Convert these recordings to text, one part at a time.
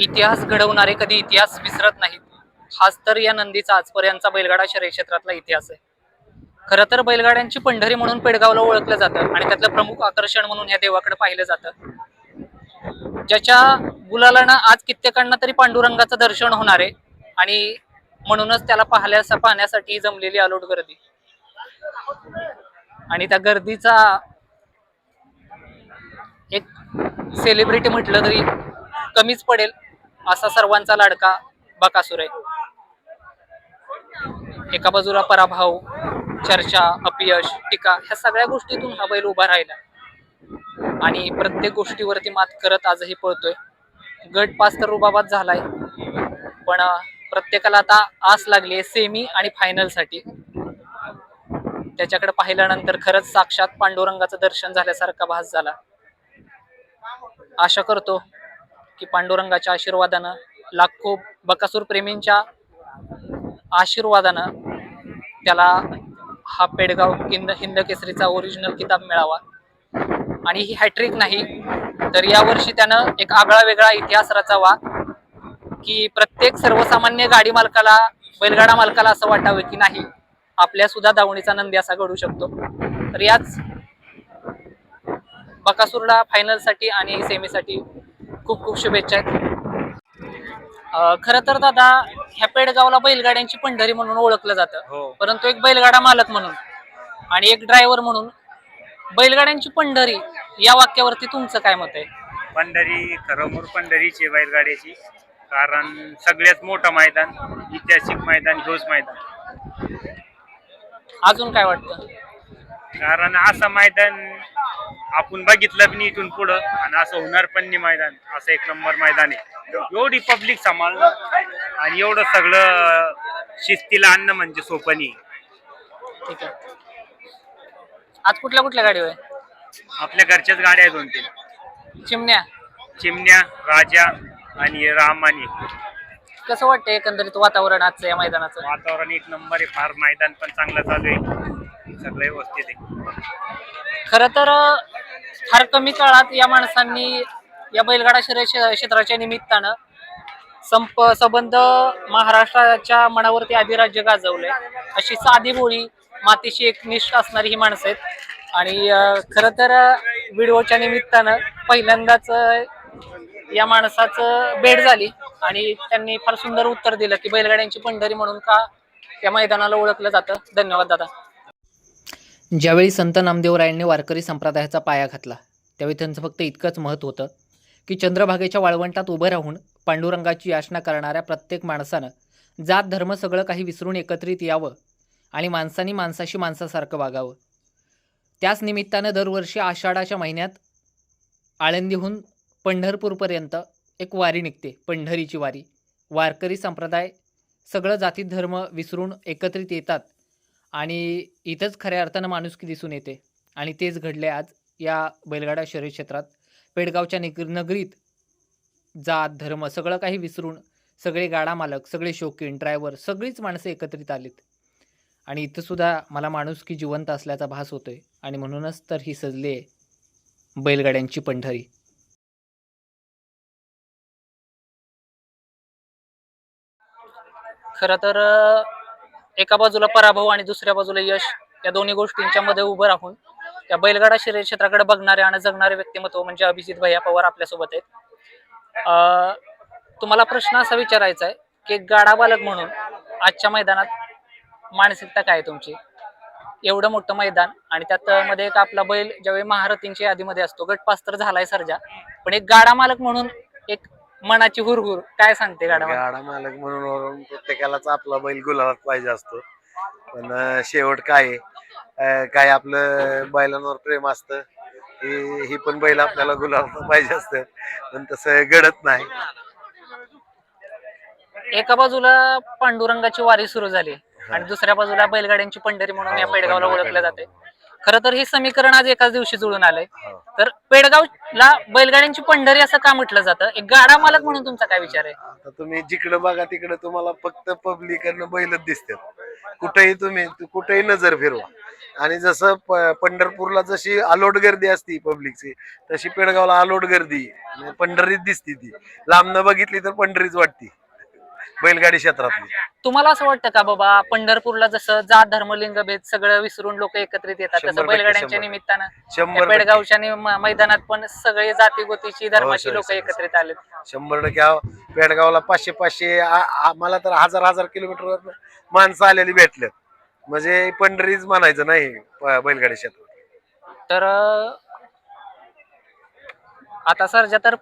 इतिहास घडवणारे कधी इतिहास विसरत नाहीत. हाच तर या नंदीचा आजपर्यंतचा बैलगाडा शर्यत क्षेत्रातला इतिहास आहे. खरं तर बैलगाड्यांची पंढरी म्हणून पेडगावला ओळखलं जातं आणि त्यातलं प्रमुख आकर्षण म्हणून ह्या देवाकडे पाहिलं जातं. ज्याच्या गुलालानं आज कित्येकांना तरी पांडुरंगाचं दर्शन होणार आहे आणि म्हणूनच त्याला पाहल्यास पाहण्यासाठी जमलेली अलोट गर्दी. आणि त्या गर्दीचा एक सेलिब्रिटी म्हटलं तरी कमीच पडेल. असा सर्वांचा लाडका बकासूर. आहे एका बाजूला पराभव चर्चा अपयश टीका ह्या सगळ्या गोष्टीतून हा बैल उभा राहिला. आणि प्रत्येक गोष्टीवरती मात करत आजही पळतोय. गट पास तर रुबाबात झालाय. पण प्रत्येकाला आता आस लागली आहे सेमी आणि फायनलसाठी. त्याच्याकडे पाहिल्यानंतर खरंच साक्षात पांडुरंगाचं दर्शन झाल्यासारखा भास झाला. आशा करतो की पांडुरंगाच्या आशीर्वादानं लाखो बकासूर प्रेमींच्या आशीर्वादानं त्याला हा पेडगाव किंद हिंद केसरीचा ओरिजिनल किताब मिळावा. आणि ही हॅट्रिक नाही तर यावर्षी त्यानं एक आगळा वेगळा इतिहास रचावा की प्रत्येक सर्वसामान्य गाडी मालकाला बैलगाडा मालकाला असं वाटावं की नाही आपल्या सुद्धा दावणीचा नंदी असा घडू शकतो. तर याच बकासूरला फायनलसाठी आणि सेमीसाठी खूप खूप शुभेच्छा. आहेत खरं तर दादा ह्या पेडगावला बैलगाड्यांची पंढरी म्हणून ओळखलं जातं. हो. परंतु एक बैलगाडा मालक म्हणून आणि एक ड्रायव्हर म्हणून बैलगाड्यांची पंढरी या वाक्यावरती तुमचं काय मत आहे? पंढरी खरोमूर पंढरीची बैलगाड्याची. कारण सगळ्यात मोठं मैदान ऐतिहासिक मैदान ह्योच मैदान. अजून काय वाटतं? कारण असं मैदान आपण बघितलं पण इथून पुढं. आणि असं होणार पण नाही मैदान. असं एक नंबर मैदान आहे. एवढी पब्लिक सांभाळणं आणि एवढं सगळं शिस्तीला आणणं म्हणजे सोपं नाही. ठीक आहे. आज कुठल्या कुठल्या गाडीवर आहे? आपल्या घरच्याच गाड्या आहेत दोन तीन. चिमण्या. चिमण्या राजा आणि रामानी कसं वाटतं एकंदरीत वातावरण आजचं या मैदानाचं? वातावरण एक नंबर आहे. फार मैदान पण चांगलं चालू आहे. सगळं व्यवस्थित आहे. खरं तर अं, फार कमी काळात या माणसांनी या बैलगाडा शर्यत क्षेत्राच्या निमित्तानं संप संबंध महाराष्ट्राच्या मनावरती अधिराज्य गाजवलंय. अशी साधी बोळी मातीशी एकनिष्ठ असणारी ही माणसं आहेत. आणि खरं तर व्हिडिओच्या निमित्तानं पहिल्यांदाच या माणसाचं भेट झाली. आणि त्यांनी फार सुंदर उत्तर दिलं की बैलगाड्यांची पंढरी म्हणून का या मैदानाला ओळखलं जातं. धन्यवाद दादा. ज्यावेळी संत नामदेवरायांनी वारकरी संप्रदायाचा पाया घातला त्यावेळी त्यांचं फक्त इतकंच महत्त्व होतं की चंद्रभागेच्या वाळवंटात उभं राहून पांडुरंगाची याचना करणाऱ्या प्रत्येक माणसानं जात धर्म सगळं काही विसरून एकत्रित यावं आणि माणसानी माणसाशी माणसासारखं वागावं. त्याच निमित्तानं दरवर्षी आषाढाच्या महिन्यात आळंदीहून पंढरपूरपर्यंत एक वारी निघते पंढरीची वारी. वारकरी संप्रदाय सगळं जाती धर्म विसरून एकत्रित येतात आणि इथंच खऱ्या अर्थानं माणुसकी दिसून येते. आणि तेच घडले आज या बैलगाडा शहरी क्षेत्रात. पेडगावच्या निग नगरीत जात धर्म सगळं काही विसरून सगळे गाडा मालक सगळे शौकीन ड्रायव्हर सगळीच माणसं एकत्रित आलीत. आणि इथं सुद्धा मला माणुसकी जिवंत असल्याचा भास होतोय. आणि म्हणूनच तर ही सजली आहे बैलगाड्यांची पंढरी. खरं तर एका बाजूला पराभव आणि दुसऱ्या बाजूला यश या दोन्ही गोष्टींच्या मध्ये उभं राहून त्या बैलगाडा शरीर क्षेत्राकडे बघणारे आणि जगणारे व्यक्तिमत्व म्हणजे अभिजित भैया पवार आपल्यासोबत आहेत. अं, तुम्हाला प्रश्न असा विचारायचा आहे की गाडा बालक म्हणून आजच्या मैदानात मानसिकता काय आहे तुमची? एवढं मोठं मैदान आणि त्यात मध्ये एक आपला बैल ज्यावेळी महारथींच्या यादीमध्ये असतो गट तर झालाय सर्जा पण एक गाडा मालक म्हणून एक मनाची हुरहुर. काय सांगते गाडा मालक? गाडा मालक म्हणून वरून प्रत्येकालाच आपला बैल गुलाबात पाहिजे असतो. पण अं, शेवट काय आहे? अं, काय आपलं बैलांवर प्रेम असतं ही ही पण बैल आपल्याला गुलाबात पाहिजे असतं. पण तसं घडत नाही. एका बाजूला पांडुरंगाची वारी सुरू झाली आणि दुसऱ्या बाजूला बैलगाड्यांची पंढरी म्हणून या पेडगावला ओळखलं जाते खरं तर हे समीकरण आज एकाच दिवशी जुळून आलंय. हो. तर पेडगावला बैलगाड्यांची पंढरी असं का म्हटलं जातं? एक गाडा मालक म्हणून तुमचा काय विचार आहे? आता तुम्ही जिकडे बघा तिकडे तुम्हाला फक्त पब्लिक बैलच दिसतात. कुठेही तुम्ही कुठेही नजर फिरवा. आणि जसं प- पंढरपूरला जशी अलोट गर्दी असती पब्लिकची तशी पेडगावला अलोट गर्दी म्हणजे पंढरीच दिसती ती. लांबनं बघितली तर पंढरीच वाटती. बैलगाडी क्षेत्रातली. तुम्हाला असं वाटतं का बाबा पंढरपूरला जसं जात धर्म लिंगभेद सगळं विसरून लोक एकत्रित येतात शंभर तसं टक्के, बैलगाड्यांच्या शंभर. निमित्तानं? शंभर टक्के. पेडगावच्या नि- म- मैदानात पण सगळे जाती गोतीची धर्माची सर, लोक एकत्रित आलेत. शंभर टक्के. पेडगावला पाचशे पाचशे आ- आम्हाला तर हजार हजार किलोमीटर माणसं आलेली भेटल्यात म्हणजे पंढरीच म्हणायचं नाही प- बैलगाडी क्षेत्रात. तर अं, आता सरजा तर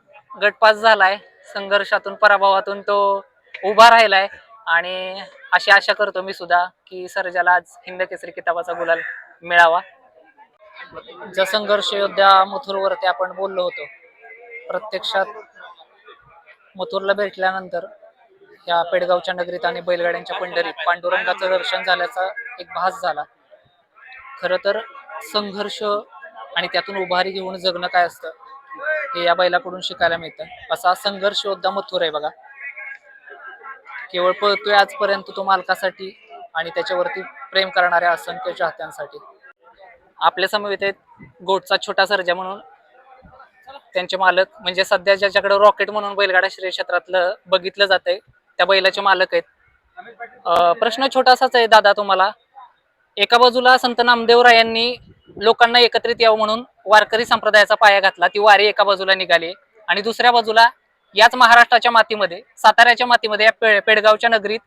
गटपास झालाय. संघर्षातून पराभवातून तो उभा राहिलाय. आणि अशी आशा करतो मी सुद्धा की सर्जाला आज हिंद केसरी किताबाचा गुलाल मिळावा. ज्या संघर्ष योद्धा मथुरवरती आपण बोललो होतो प्रत्यक्षात मथुरला भेटल्यानंतर या पेडगावच्या नगरीत आणि बैलगाड्यांच्या पंढरीत पांडुरंगाचं दर्शन झाल्याचा एक भास झाला. खर तर संघर्ष आणि त्यातून उभारी घेऊन जगणं काय असतं हे या बैलाकडून शिकायला मिळतं. असा संघर्ष योद्धा मथुर आहे बघा. केवळ पळतोय आजपर्यंत तो मालकासाठी आणि त्याच्यावरती प्रेम करणाऱ्या असंख्य चाहत्यांसाठी. आपल्या समवेत आहेत गोटचा छोटा सर्जा म्हणून. त्यांचे मालक म्हणजे सध्या ज्याच्याकडे रॉकेट म्हणून बैलगाडा श्रेय क्षेत्रातलं बघितलं जातंय त्या बैलाचे मालक आहेत. प्रश्न छोटासाच आहे दादा तुम्हाला. एका बाजूला संत नामदेवराय यांनी लोकांना एकत्रित यावं म्हणून वारकरी संप्रदायाचा पाया घातला ती वारी एका बाजूला निघाली आणि दुसऱ्या बाजूला याच महाराष्ट्राच्या मातीमध्ये साताऱ्याच्या मातीमध्ये या पे- पेडगावच्या नगरीत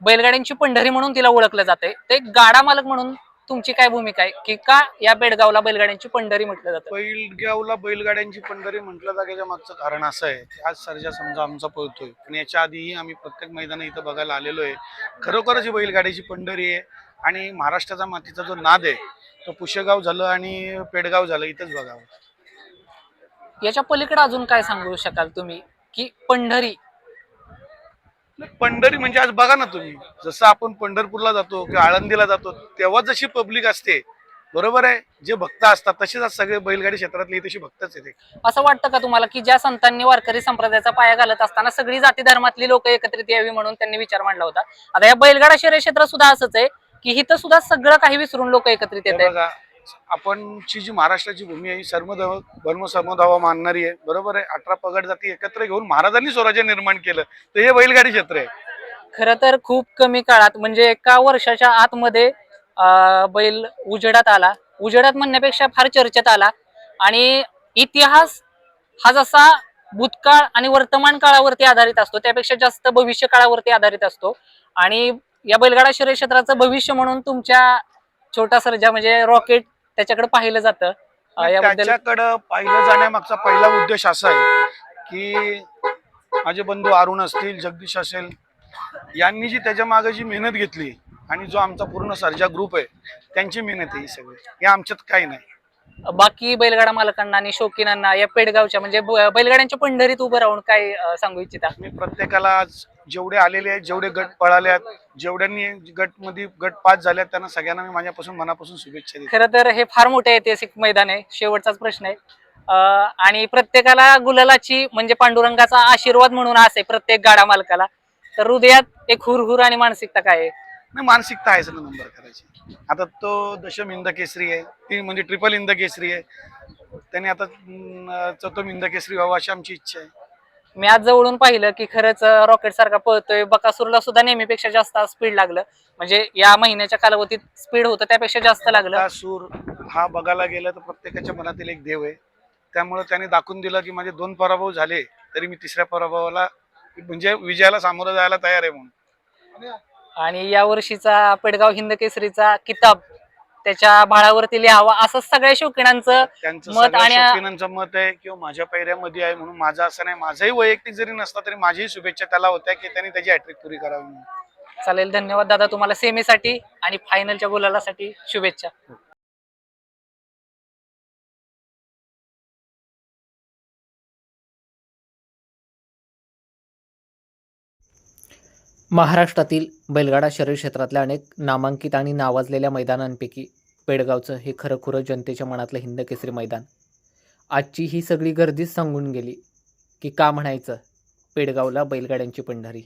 बैलगाड्यांची पंढरी म्हणून तिला ओळखलं जाते ते गाडा मालक म्हणून तुमची काय भूमिका आहे? की का या बेडगावला बैलगाड्यांची पंढरी म्हटलं जातं? बैलगावला बैलगाड्यांची पंढरी म्हटलं जागेच्या मागचं कारण असं आहे. की आज सर्जा समजा आमचा पळतोय. पण याच्या आधीही आम्ही प्रत्येक मैदान इथं बघायला आलेलो आहे. खरोखरच ही बैलगाड्याची पंढरी आहे. आणि महाराष्ट्राचा मातीचा जो नाद आहे तो पुशेगाव झालं आणि पेडगाव झालं इथंच बघावं. याच्या पलीकडे अजून काय सांगू शकाल तुम्ही? की पंढरी. पंढरी म्हणजे आज बघा ना तुम्ही. जसं आपण पंढरपूरला जातो किंवा आळंदीला जातो तेव्हा जशी पब्लिक असते बरोबर आहे? जे भक्त असतात तसेच आज सगळे बैलगाडी क्षेत्रातली तशी भक्तच येते असं वाटतं का तुम्हाला की ज्या संतांनी वारकरी संप्रदायाचा पाया घालत असताना सगळी जाती धर्मातली लोक एकत्रित यावी म्हणून त्यांनी विचार मांडला होता? आता या बैलगाडा शहर क्षेत्र सुद्धा असंच आहे की इथं सुद्धा सगळं काही विसरून लोक एकत्रित येत आपणची जी महाराष्ट्राची भूमी आहे सर्वधर्म धर्म सर्वधावा मानणारी आहे. बरोबर आहे? अठरा पगड जाती एकत्र घेऊन महाराजांनी स्वराज्य निर्माण केलं. तर हे बैलगाडी क्षेत्र आहे. खरं तर खूप कमी काळात म्हणजे एका वर्षाच्या आतमध्ये अं, बैल उजेडात आला. उजेडात म्हणण्यापेक्षा फार चर्चेत आला. आणि इतिहास हा जसा भूतकाळ आणि वर्तमान काळावरती आधारित असतो त्यापेक्षा जास्त भविष्य काळावरती आधारित असतो. आणि या बैलगाडा शरीर क्षेत्राचं भविष्य म्हणून तुमच्या छोटा सर्जा म्हणजे रॉकेट त्याच्याकडे पाहिलं जातं. याबद्दल त्याच्याकडं पाहिलं जाण्यामागचा पहिला उद्देश असा आहे की माझे बंधू अरुण असतील जगदीश असेल यांनी जी त्याच्यामागे जी मेहनत घेतली आणि जो आमचा पूर्ण सर्जा ग्रुप आहे त्यांची मेहनत आहे ही सगळी. हे आमच्यात काही नाही. बाकी बैलगाडा मालकांना आणि शौकीनांना या पेडगावच्या म्हणजे बैलगाड्यांच्या पंढरीत उभं राहून काय सांगू इच्छिता? मी प्रत्येकाला आज जेवढे आलेले आहेत जेवढे गट पळाले आहेत जेवढ्यांनी गटमध्ये गट पास झाले आहेत त्यांना सगळ्यांना मी माझ्यापासून मनापासून शुभेच्छा देतो. खरं तर हे फार मोठे ऐतिहासिक मैदान आहे शेवटचाच प्रश्न आहे. आणि प्रत्येकाला गुलालाची म्हणजे पांडुरंगाचा आशीर्वाद म्हणून असे प्रत्येक गाडा मालकाला. तर हृदयात एक हुरहुर आणि मानसिकता काय आहे? नाही मानसिकता आहे सर नंबर करायची. आता तो दशम इंद केसरी आहे ती म्हणजे ट्रिपल इंद केसरी आहे. त्याने आता अं, चौथम इंद केसरी व्हावा अशी आमची इच्छा आहे. मी आज जवळून पाहिलं की खरंच रॉकेट सारखा पळतोय. बकासूरला सुद्धा नेहमीपेक्षा जास्त स्पीड लागलं. म्हणजे या महिन्याच्या कालावधीत स्पीड होतं त्यापेक्षा जास्त लागलं. सूर हा बघायला गेला तर प्रत्येकाच्या मनातील एक देव आहे. त्यामुळे त्याने दाखवून दिलं की माझे दोन पराभव झाले तरी मी तिसऱ्या पराभवाला म्हणजे विजयाला सामोरं जायला तयार आहे म्हणून. आणि या वर्षीचा पेडगाव हिंद केसरीचा किताब त्याच्या भाळावरती लिहावा असं सगळ्या शौकीनांचं त्यांचं मत आणि- मत आहे किंवा माझ्या पैऱ्यामध्ये आहे म्हणून माझं असं नाही माझंही वैयक्तिक जरी नसता तरी माझीही शुभेच्छा त्याला होत्या की त्यांनी त्याची हॅट्रिक पुरी करावी. चालेल धन्यवाद दादा तुम्हाला सेमीसाठी आणि फायनलच्या गुलालासाठी शुभेच्छा महाराष्ट्रातील बैलगाडा शरीर क्षेत्रातल्या अनेक नामांकित आणि नावाजलेल्या मैदानांपैकी पेडगावचं हे खरंखुरं जनतेच्या मनातलं हिंद केसरी मैदान. आजची ही सगळी गर्दीच सांगून गेली की का म्हणायचं? पेडगावला बैलगाड्यांची पंढरी.